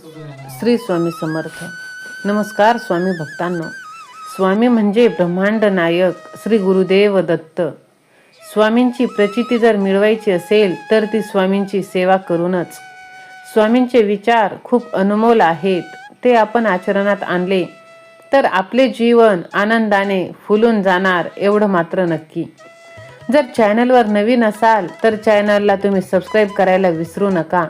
श्री स्वामी समर्थ. नमस्कार स्वामी भक्तांनो. स्वामी म्हणजे ब्रह्मांड नायक श्री गुरुदेव दत्त. स्वामींची प्रचिती जर मिळवायची असेल तर ती स्वामींची सेवा करूनच. स्वामींचे विचार खूप अनमोल आहेत ते आपण आचरणात आणले तर आपले जीवन आनंदाने फुलून जाणार एवढं मात्र नक्की. जर चॅनलवर नवीन असाल तर चॅनलला तुम्ही सबस्क्राईब करायला विसरू नका.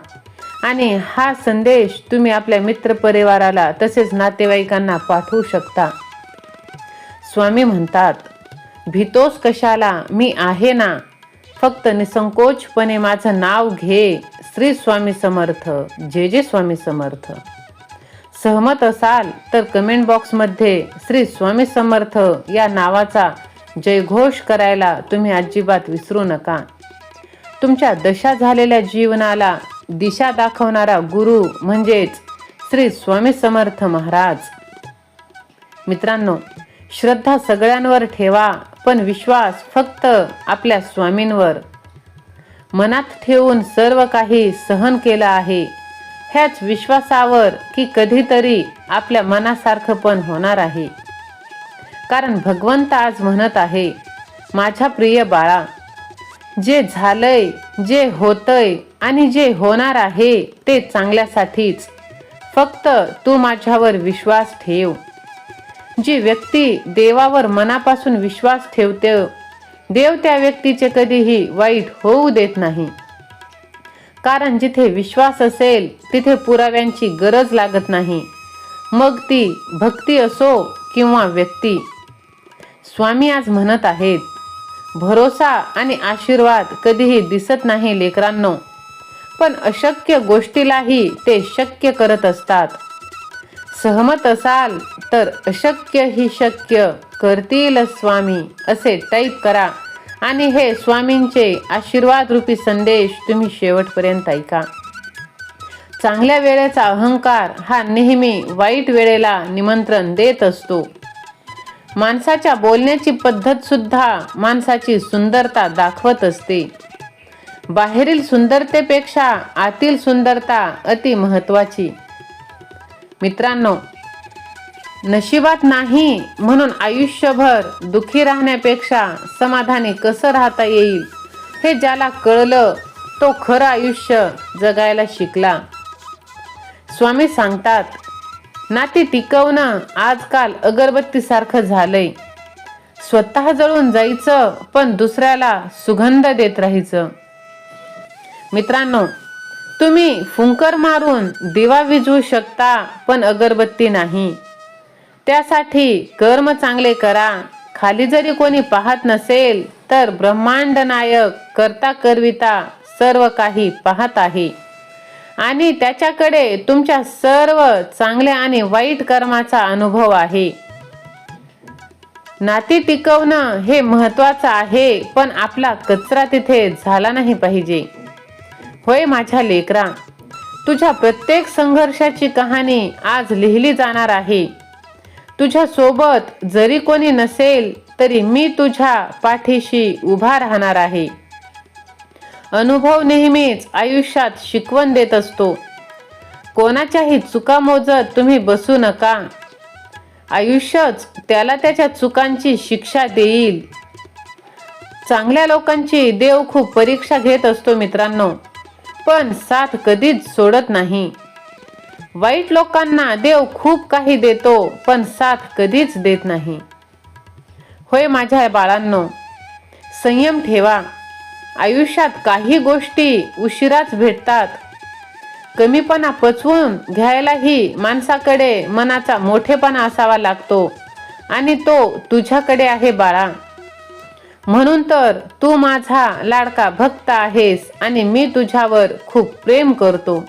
आणि हा संदेश तुम्ही आपल्या मित्रपरिवाराला तसेच नातेवाईकांना पाठवू शकता. स्वामी म्हणतात भीतोस कशाला? मी आहे ना? फक्त निसंकोचपणे माझं नाव घे श्री स्वामी समर्थ जे जे स्वामी समर्थ. सहमत असाल तर कमेंट बॉक्समध्ये श्री स्वामी समर्थ या नावाचा जयघोष करायला तुम्ही अजिबात विसरू नका. तुमच्या दशा झालेल्या जीवनाला दिशा दाखवणारा गुरु म्हणजेच श्री स्वामी समर्थ महाराज. मित्रांनो श्रद्धा सगळ्यांवर ठेवा पण विश्वास फक्त आपल्या स्वामींवर. मनात ठेवून सर्व काही सहन केलं आहे ह्याच विश्वासावर की कधीतरी आपल्या मनासारखं पण होणार आहे. कारण भगवंत आज म्हणत आहे माझ्या प्रिय बाळा जे झालंय जे होतंय आणि जे होणार आहे ते चांगल्यासाठीच. फक्त तू माझ्यावर विश्वास ठेव. जी व्यक्ती देवावर मनापासून विश्वास ठेवते देव त्या व्यक्तीचे कधीही वाईट होऊ देत नाही. कारण जिथे विश्वास असेल तिथे पुराव्यांची गरज लागत नाही. मग ती भक्ती असो किंवा व्यक्ती. स्वामी आज म्हणत आहेत भरोसा आणि आशीर्वाद कधीही दिसत नाही लेकरांनो. पण अशक्य गोष्टीलाही ते शक्य करत असतात. सहमत असाल तर अशक्य ही शक्य करतील स्वामी असे टाईप करा. आणि हे स्वामींचे आशीर्वाद रूपी संदेश तुम्ही शेवटपर्यंत ऐका. चांगल्या वेळेचा अहंकार हा नेहमी वाईट वेळेला निमंत्रण देत असतो. माणसाच्या बोलण्याची पद्धतसुद्धा माणसाची सुंदरता दाखवत असते. बाहेरील सुंदरतेपेक्षा आतील सुंदरता अति महत्वाची. मित्रांनो नशिबात नाही म्हणून आयुष्यभर दुखी राहण्यापेक्षा समाधानी कसं राहता येईल हे ज्याला कळलं तो खरं आयुष्य जगायला शिकला. स्वामी सांगतात नाती टिकवणं आजकाल अगरबत्तीसारखं झालंय. स्वतः जळून जायचं पण दुसऱ्याला सुगंध देत राहायचं. मित्रांनो तुम्ही फुंकर मारून दिवा विजवू शकता पण अगरबत्ती नाही. त्यासाठी कर्म चांगले करा. खाली जरी कोणी पाहत नसेल तर ब्रह्मांड नायक करता करविता सर्व काही पाहत आहे. आणि त्याच्याकडे तुमच्या सर्व चांगल्या आणि वाईट कर्माचा अनुभव आहे. नाती टिकवणं हे महत्वाचं आहे पण आपला कचरा तिथे झाला नाही पाहिजे. होय माझ्या लेकरा तुझ्या प्रत्येक संघर्षाची कहाणी आज लिहिली जाणार आहे. तुझ्या सोबत जरी कोणी नसेल तरी मी तुझ्या पाठीशी उभा राहणार आहे. अनुभव नेहमीच आयुष्यात शिकवण देत असतो. कोणाच्याही चुका मोजत तुम्ही बसू नका. आयुष्यच त्याला त्याच्या चुकांची शिक्षा देईल. चांगल्या लोकांची देव खूप परीक्षा घेत असतो मित्रांनो. पण साथ कधीच सोडत नाही. वाईट लोकांना देव खूप काही देतो पण साथ कधीच देत नाही. होय माझ्या बाळांनो संयम ठेवा. आयुष्यात काही गोष्टी उशिराच भेटतात. कमीपणा पचवून घ्यायलाही माणसाकडे मनाचा मोठेपणा असावा लागतो. आणि तो तुझ्याकडे आहे बाळा. म्हणून तर तू माझा लाडका भक्त आहेस आणि मी तुझ्यावर खूप प्रेम करतो.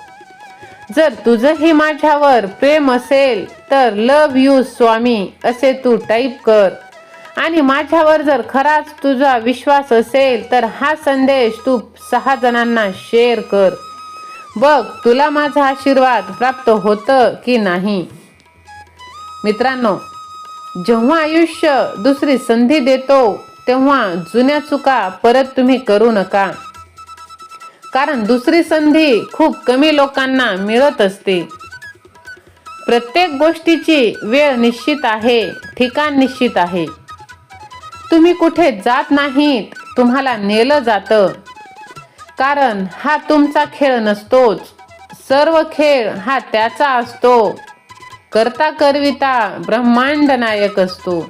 जर तुझंही माझ्यावर प्रेम असेल तर लव यू स्वामी असे तू टाईप कर. आणि माझ्यावर जर खराच तुझा विश्वास असेल तर हा संदेश तू सहा जणांना शेअर कर. बघ तुला माझा आशीर्वाद प्राप्त होतं की नाही? मित्रांनो जेव्हा आयुष्य दुसरी संधी देतो तेव्हा जुन्या चुका परत तुम्ही करू नका. कारण दुसरी संधी खूप कमी लोकांना मिळत असते. प्रत्येक गोष्टीची वेळ निश्चित आहे ठिकाण निश्चित आहे. तुम्ही कुठे जात नाहीत तुम्हाला नेलं जातं. कारण हा तुमचा खेळ नसतोच. सर्व खेळ हा त्याचा असतो. करता करविता ब्रह्मांड नायक असतो.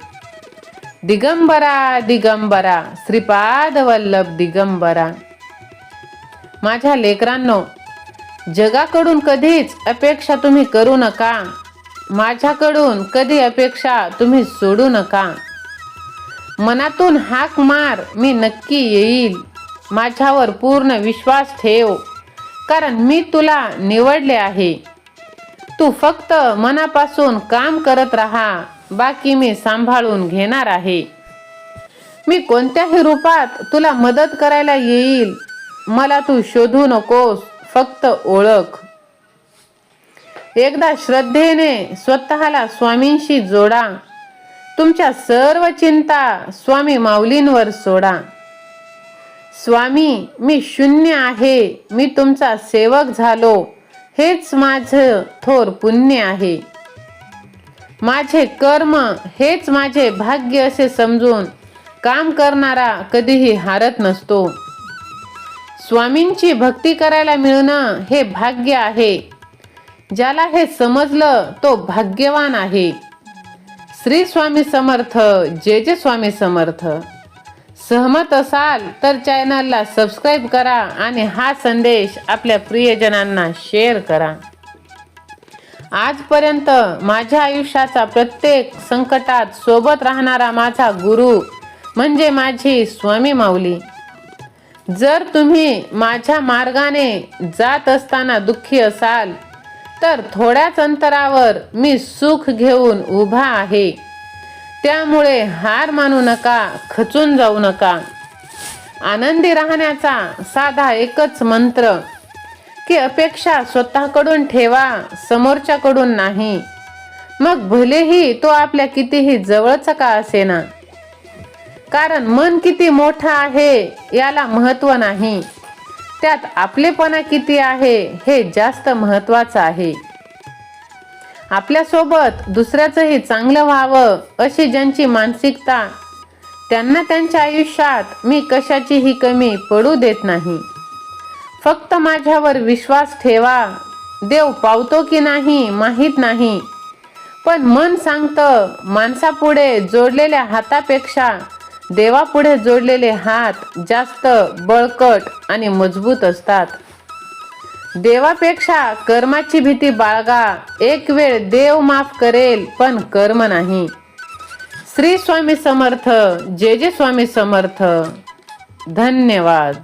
दिगंबरा दिगंबरा श्रीपाद वल्लभ दिगंबरा. माझ्या लेकरांनो जगाकडून कधीच अपेक्षा तुम्ही करू नका. माझ्याकडून कधी अपेक्षा तुम्ही सोडू नका. मनातून हाक मार मी नक्की येईल. माझ्यावर पूर्ण विश्वास ठेव कारण मी तुला निवडले आहे. तू फक्त मनापासून काम करत राहा. बाकी मी सांभाळून घेणार आहे. मी कोणत्याही रूपात तुला मदत करायला येईल. मला तू शोधू नकोस. फक्त ओळख. एकदा श्रद्धेने स्वतःला स्वामींशी जोडा. तुमच्या सर्व चिंता स्वामी माऊलींवर सोडा. स्वामी मी शून्य आहे. मी तुमचा सेवक झालो. हेच माझं थोर पुण्य आहे. माझे कर्म हेच माझे भाग्य असे समजून काम करणारा कधीही हारत नसतो. स्वामींची भक्ती करायला मिळणं हे भाग्य आहे. ज्याला हे समजलं तो भाग्यवान आहे. श्री स्वामी समर्थ जे जे स्वामी समर्थ. सहमत असाल तर चॅनलला सबस्क्राईब करा आणि हा संदेश आपल्या प्रियजनांना शेअर करा. आजपर्यंत माझ्या आयुष्याचा प्रत्येक संकटात सोबत राहणारा माझा गुरु म्हणजे माझी स्वामी माऊली. जर तुम्ही माझ्या मार्गाने जात असताना दुःखी असाल तर थोड्याच अंतरावर मी सुख घेऊन उभा आहे. त्यामुळे हार मानू नका खचून जाऊ नका. आनंदी राहण्याचा साधा एकच मंत्र की अपेक्षा स्वतःकडून ठेवा समोरच्याकडून नाही. मग भलेही तो आपल्या कितीही जवळचा का असेना? कारण मन किती मोठं आहे याला महत्त्व नाही. त्यात आपलेपणा किती आहे हे जास्त महत्वाचं आहे. आपल्यासोबत दुसऱ्याचंही चांगलं व्हावं अशी ज्यांची मानसिकता त्यांना त्यांच्या आयुष्यात मी कशाचीही कमी पडू देत नाही. फक्त माझ्यावर विश्वास ठेवा. देव पावतो की नाही माहीत नाही. पण मन सांगतं माणसापुढे जोडलेल्या हातापेक्षा देवापुढे जोडलेले हात जास्त बळकट आणि मजबूत असतात. देवापेक्षा कर्माची भीती बाळगा. एक वेळ देव माफ करेल पण कर्म नाही. श्री स्वामी समर्थ जे जे स्वामी समर्थ. धन्यवाद.